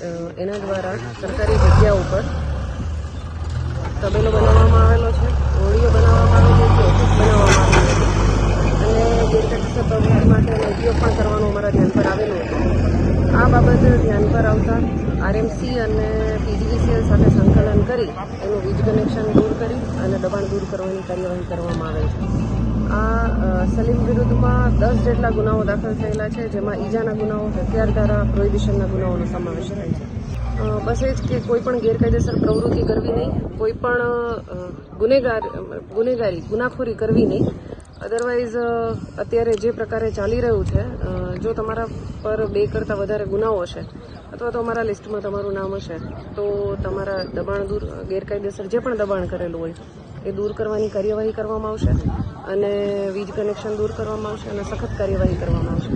એના દ્વારા સરકારી જગ્યા ઉપર તબેલો બનાવવામાં આવેલો છે હોળીઓ બનાવવામાં આવેલી છે, ઓફિસ બનાવવામાં છે. અને ગેરકાયદેસર પ્રવૃત્તિ માટે ઉપયોગ પણ કરવાનું અમારા ધ્યાન પર આવેલું હતો. આ બાબત ધ્યાન પર આવતા આરએમસી અને પીજીવીસીએલ સાથે સંકલન કરી એનું વીજ કનેક્શન દૂર કરી અને દબાણ દૂર કરવાની કાર્યવાહી કરવામાં આવેલ છે. આ સલીમ વિરુદ્ધમાં દસ જેટલા ગુનાઓ દાખલ થયેલા છે, જેમાં ઈજાના ગુનાઓ હથિયાર દ્વારા પ્રોહિબિશનના ગુનાઓનો સમાવેશ થાય છે. બસ એ જ કે કોઈ પણ ગેરકાયદેસર પ્રવૃત્તિ કરવી નહીં, કોઈ પણ ગુનેગાર, ગુનેગારી, ગુનાખોરી કરવી નહીં. અદરવાઇઝ અત્યારે જે પ્રકારે ચાલી રહ્યું છે જો તમારા પર બે કરતાં વધારે ગુનાઓ છે અથવા તો અમારા લિસ્ટમાં તમારું નામ હશે, તો તમારા દબાણ દૂર, ગેરકાયદેસર જે પણ દબાણ કરેલું હોય એ દૂર કરવાની કાર્યવાહી કરવામાં આવશે અને વીજ કનેક્શન દૂર કરવામાં આવશે અને સખત કાર્યવાહી કરવામાં આવશે.